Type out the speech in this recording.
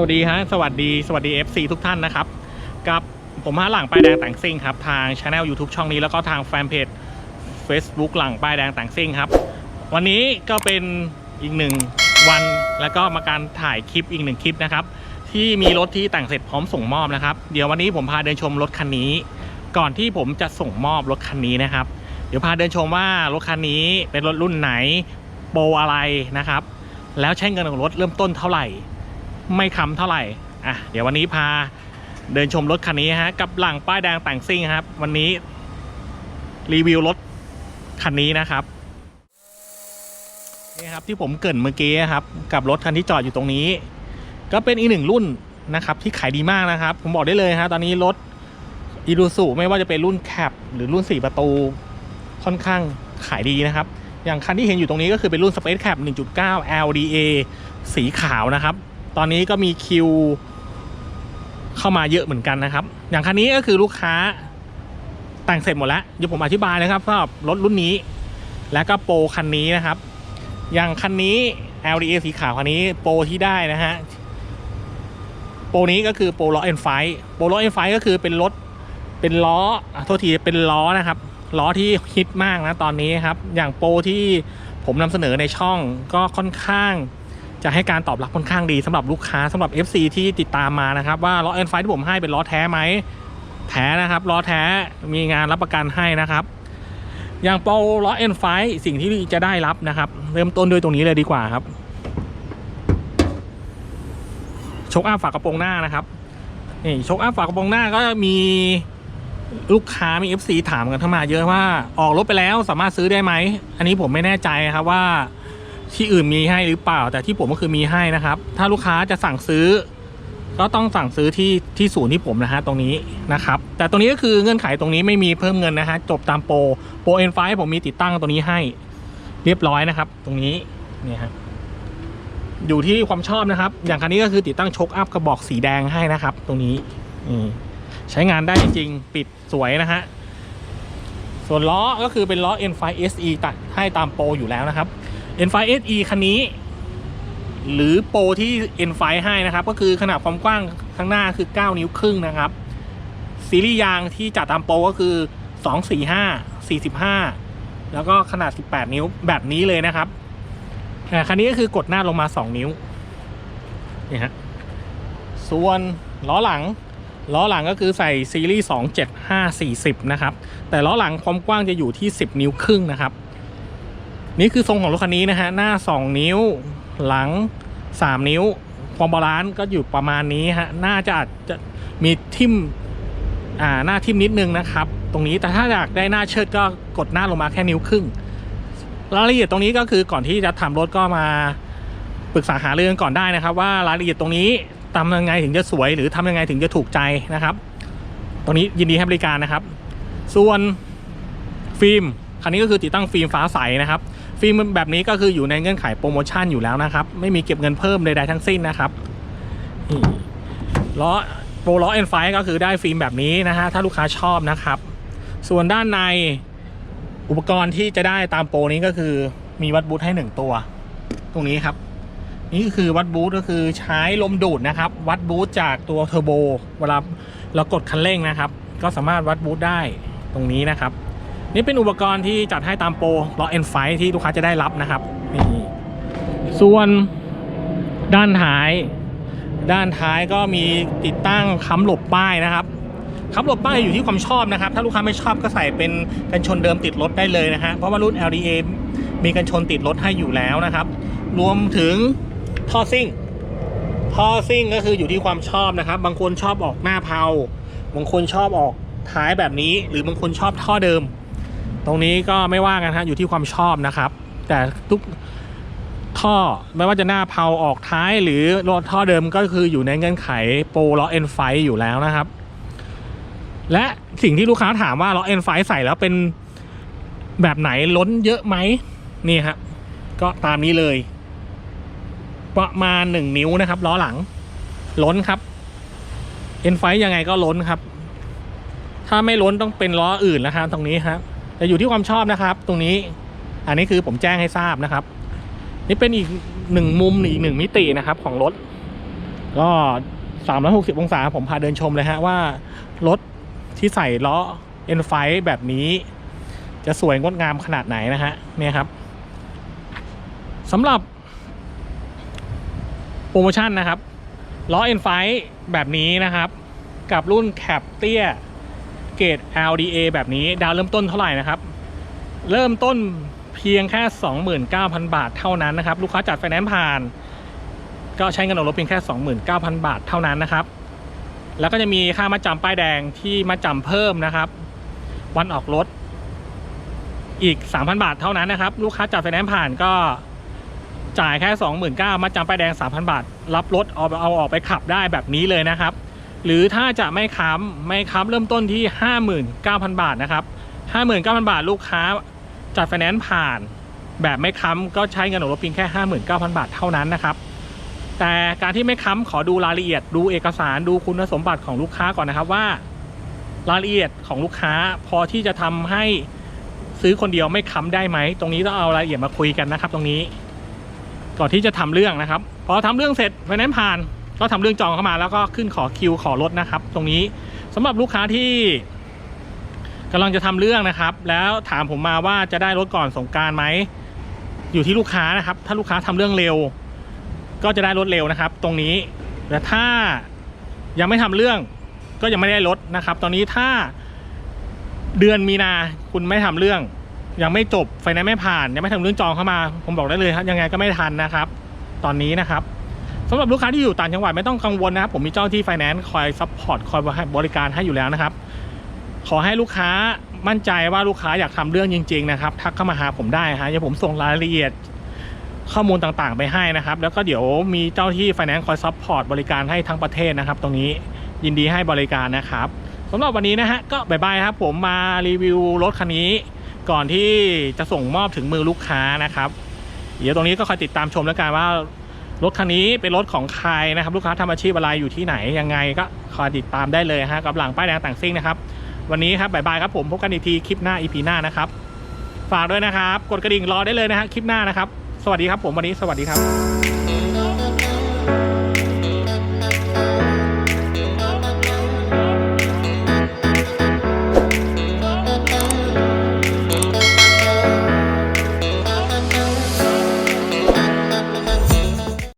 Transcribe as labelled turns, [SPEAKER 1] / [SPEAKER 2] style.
[SPEAKER 1] สวัสดีฮะสวัสดีสวัสดี FC ทุกท่านนะครับ กับผมฮะหลังป้ายแดงแต่งซิ่งครับ ทางช anel YouTube ช่องนี้แล้วก็ทางแฟนเพจ Facebook หลังป้ายแดงแต่งซิ่งครับ วันนี้ก็เป็นอีกหนึ่งวันแล้วก็มาการถ่ายคลิปอีกหนึ่งคลิปนะครับ ที่มีรถที่แต่งเสร็จพร้อมส่งมอบนะครับ เดี๋ยววันนี้ผมพาเดินชมรถคันนี้ ก่อนที่ผมจะส่งมอบรถคันนี้นะครับ เดี๋ยวพาเดินชมว่ารถคันนี้เป็นรถรุ่นไหนโปรอะไรนะครับ แล้วใช้เงินของรถเริ่มต้นเท่าไหร่ ไม่ค้ำเท่าไหร่อะเดี๋ยววันนี้พาเดินชมรถคันนี้ฮะกับหลังป้ายแดงแต่งซิ่งครับ วันนี้รีวิวรถคันนี้นะครับนี่ครับที่ผมเกินเมื่อกี้ครับ กับรถคันที่จอดอยู่ตรงนี้ ก็เป็นอีกหนึ่งรุ่นนะครับ ที่ขายดีมากนะครับ ผมบอกได้เลยฮะตอนนี้รถอีดูสุไม่ว่าจะเป็นรุ่นแคปหรือรุ่น 4 ประตูค่อนข้างขายดีนะครับ อย่างคันที่เห็นอยู่ตรงนี้ก็คือเป็นรุ่น Space Cap 1.9 LDA สีขาวนะครับ ตอนนี้ก็มีคิว เข้ามาเยอะเหมือนกันนะครับ อย่างคันนี้ก็คือลูกค้าแต่งเสร็จหมดแล้วเดี๋ยวผมอธิบายนะครับสำหรับรถรุ่นนี้ แล้วก็โปรคันนี้นะครับ อย่างคันนี้ LDA สีขาวคันนี้โปรที่ได้นะฮะโปรนี้ก็คือโปรล้อเอ็นไฟโปรล้อเอ็นไฟก็คือเป็นรถเป็นล้ออะโทษทีเป็นล้อนะครับล้อที่ฮิตมากนะตอนนี้ครับ อย่างโปรที่ผมนำเสนอในช่องก็ค่อนข้าง จะให้การตอบรับค่อนข้างดีสำหรับลูกค้าสำหรับ FC ที่ติดตามมานะครับ ว่าล้อเอ็นไฟที่ผมให้เป็นล้อแท้ไหมแท้นะครับล้อแท้มีงานรับประกันให้นะครับ อย่างโปรล้อเอ็นไฟสิ่งที่จะได้รับนะครับ เริ่มต้นด้วยตรงนี้เลยดีกว่าครับชคอัพฝากระโปรงหน้านะครับนี่ชคอัพฝากระโปรงหน้าก็มีลูกค้ามี FC ถามกันเข้ามาเยอะว่าออกรถไปแล้วสามารถซื้อได้ไหม อันนี้ผมไม่แน่ใจครับว่า ที่อื่นมีให้หรือเปล่า แต่ที่ผมก็คือมีให้นะครับ ถ้าลูกค้าจะสั่งซื้อ ก็ต้องสั่งซื้อที่ที่ศูนย์ที่ผมนะฮะตรงนี้นะครับ แต่ตรงนี้ก็คือเงื่อนไขตรงนี้ไม่มีเพิ่มเงินนะฮะจบตามโปรโปรเอ็นไฟผมมีติดตั้งตรงนี้ให้ เรียบร้อยนะครับ ตรงนี้เนี่ยฮะอยู่ที่ความชอบนะครับ อย่างคันนี้ก็คือติดตั้งโชคอัพกระบอกสีแดงให้นะครับ ตรงนี้นี่ใช้งานได้จริงๆ ปิดสวยนะฮะ ส่วนล้อก็คือเป็นล้อ N5 SE ตัดให้ตามโปรอยู่แล้วนะครับ N5 SE คันนี้ หรือโปรที่ N5 ให้นะครับ ก็คือขนาดความกว้างข้างหน้าคือ 9 นิ้วครึ่งนะครับ ซีรีส์ยางที่จัดตามโปรก็คือ 245 45 แล้วก็ขนาด 18 นิ้วแบบนี้เลยนะครับคันนี้ก็คือกดหน้าลงมา 2 นิ้วนี่ฮะส่วนล้อหลังล้อหลังก็คือใส่ซีรีส์ 275 40 นะครับ แต่ล้อหลังความกว้างจะอยู่ที่ 10 นิ้วครึ่งนะครับ นี่คือทรงของรถคันนี้นะฮะ หน้า 2 นิ้ว หลัง 3 นิ้ว ความบาลานซ์ก็อยู่ประมาณนี้ฮะน่าจะอาจจะมีทิมอ่าหน้าทิมนิดนึงนะครับ ตรงนี้แต่ถ้าอยากได้หน้าเชิดก็กดหน้าลงมาแค่นิ้วครึ่งรายละเอียดตรงนี้ก็คือก่อนที่จะทำรถก็มาปรึกษาหาเรื่อกันก่อนได้นะครับ ว่ารายละเอียดตรงนี้ทำยังไงถึงจะสวย หรือทำยังไงถึงจะถูกใจนะครับ ตรงนี้ยินดีให้บริการนะครับ ส่วนฟิล์มคันนี้ก็คือติดตั้งฟิล์มฟ้าใสนะครับ ฟิล์มแบบนี้ก็คืออยู่ในเงื่อนไขโปรโมชั่นอยู่แล้วนะครับ ไม่มีเก็บเงินเพิ่มใดๆทั้งสิ้นนะครับล้อโปรล้อเอ็นไฟก็คือได้ฟิล์มแบบนี้นะฮะถ้าลูกค้าชอบนะครับ ส่วนด้านในอุปกรณ์ที่จะได้ตามโปรนี้ก็คือมีวัดบูทให้หนึ่งตัว ตรงนี้ครับ นี่ก็คือวัดบูทก็คือใช้ลมดูดนะครับ วัดบูทจากตัวเทอร์โบเวลาเรากดคันเร่งนะครับ ก็สามารถวัดบูทได้ตรงนี้นะครับ นี่เป็นอุปกรณ์ที่จัดให้ตามโปรล้อเอ็นไฟที่ลูกค้าจะได้รับนะครับนี่ส่วนด้านท้าย ด้านท้ายก็มีติดตั้งค้ำหลบป้ายนะครับค้ำหลบป้ายอยู่ที่ความชอบนะครับ ถ้าลูกค้าไม่ชอบก็ใส่เป็นกันชนเดิมติดรถได้เลยนะฮะเพราะว่ารุ่น LDA มีกันชนติดรถให้อยู่แล้วนะครับ รวมถึงท่อซิ่งท่อซิ่งก็คืออยู่ที่ความชอบนะครับ บางคนชอบออกหน้าเพาบางคนชอบออกท้ายแบบนี้ หรือบางคนชอบท่อเดิม ตรงนี้ก็ไม่ว่ากันฮะอยู่ที่ความชอบนะครับ แต่ทุกท่อไม่ว่าจะหน้าเพาออกท้ายหรือรถท่อเดิมก็คืออยู่ในเงื่อนไขโปรล้อเอ็นไฟอยู่แล้วนะครับ และสิ่งที่ลูกค้าถามว่าล้อเอ็นไฟใส่แล้วเป็นแบบไหนล้นเยอะไหมนี่ครับก็ตามนี้เลย ประมาณหนึ่งนิ้วนะครับล้อหลัง ล้นครับเอ็นไฟยังไงก็ล้นครับ ถ้าไม่ล้นต้องเป็นล้ออื่นนะครับตรงนี้ครับ แต่อยู่ที่ความชอบนะครับ ตรงนี้ อันนี้คือผมแจ้งให้ทราบนะครับ นี่เป็นอีกหนึ่งมุมอีกหนึ่งมิตินะครับ ของรถ ก็360องศาผมพาเดินชมเลยฮะว่า รถที่ใส่ล้อ N5 แบบนี้ จะสวยงดงามขนาดไหนนะฮะเนี่ยครับสำหรับโปรโมชั่นนะครับล้อ N5 แบบนี้นะครับ กับรุ่นแคปเตี้ย เกรด LDA แบบนี้ดาวเริ่มต้นเท่าไหร่นะครับ เริ่มต้นเพียงแค่ 29,000 บาทเท่านั้นนะครับ ลูกค้าจัดไฟแนนซ์ผ่าน ก็ใช้เงินออกรถเพียงแค่ 29,000 บาทเท่านั้นนะครับ แล้วก็จะมีค่ามาจำป้ายแดงที่มาจำเพิ่มนะครับ วันออกรถอีก 3,000 บาทเท่านั้นนะครับ ลูกค้าจัดไฟแนนซ์ผ่านก็จ่ายแค่ 29,000มาจำป้ายแดง 3,000 บาท รับรถเอาเอาออกไปขับได้แบบนี้เลยนะครับ หรือถ้าจะไม่ค้ำไม่ค้ำเริ่มต้นที่ 59,000 บาทนะครับ 59,000 บาทลูกค้าจัดไฟแนนซ์ผ่าน แบบไม่ค้ำก็ใช้เงินออกรถเพียงแค่ 59,000 บาทเท่านั้นนะครับ แต่การที่ไม่ค้ำขอดูรายละเอียดดูเอกสารดูคุณสมบัติของลูกค้าก่อนนะครับว่ารายละเอียดของลูกค้าพอที่จะทำให้ซื้อคนเดียวไม่ค้ำได้ไหม ตรงนี้ต้องเอารายละเอียดมาคุยกันนะครับ ตรงนี้ ก่อนที่จะทำเรื่องนะครับ พอทำเรื่องเสร็จไฟแนนซ์ผ่าน ก็ทำเรื่องจองเข้ามาแล้วก็ขึ้นขอคิวขอรถนะครับ ตรงนี้สำหรับลูกค้าที่กำลังจะทำเรื่องนะครับ แล้วถามผมมาว่าจะได้รถก่อนสงการไหมอยู่ที่ลูกค้านะครับ ถ้าลูกค้าทำเรื่องเร็ว ก็จะได้รถเร็วนะครับ ตรงนี้แต่ถ้ายังไม่ทำเรื่องก็ยังไม่ได้รถนะครับ ตอนนี้ถ้าเดือนมีนาคุณไม่ทำเรื่อง ยังไม่จบไฟแนนซ์ไม่ผ่านยังไม่ทำเรื่องจองเข้ามา ผมบอกได้เลยครับยังไงก็ไม่ทันนะครับ ตอนนี้นะครับ สำหรับลูกค้าที่อยู่ต่างจังหวัดไม่ต้องกังวลนะครับ ผมมีเจ้าที่ไฟแนนซ์คอยซัพพอร์ตคอยบริการให้อยู่แล้วนะครับ ขอให้ลูกค้ามั่นใจว่าลูกค้าอยากทำเรื่องจริง ๆ นะครับ ทักเข้ามาหาผมได้ฮะเดี๋ยวผมส่งรายละเอียดข้อมูลต่างๆ ไปให้นะครับ แล้วก็เดี๋ยวมีเจ้าที่ไฟแนนซ์คอยซัพพอร์ตบริการให้ทั้งประเทศนะครับ ตรงนี้ยินดีให้บริการนะครับสำหรับวันนี้นะฮะก็บายบายครับ ผมมารีวิวรถคันนี้ ก่อนที่จะส่งมอบถึงมือลูกค้านะครับ เดี๋ยวตรงนี้ก็คอยติดตามชมแล้วกันว่า รถคันนี้เป็นรถของใครนะครับ ลูกค้าทำอาชีพอะไรอยู่ที่ไหนยังไงก็คอยติดตามได้เลยฮะกับหลังป้ายแดงต่างซิ่งนะครับ วันนี้ครับบ๊ายบายครับผมพบกันอีกทีคลิปหน้าอีพีหน้านะครับฝากด้วยนะครับ กดกระดิ่งรอได้เลยนะฮะคลิปหน้านะครับ สวัสดีครับผมวันนี้สวัสดีครับ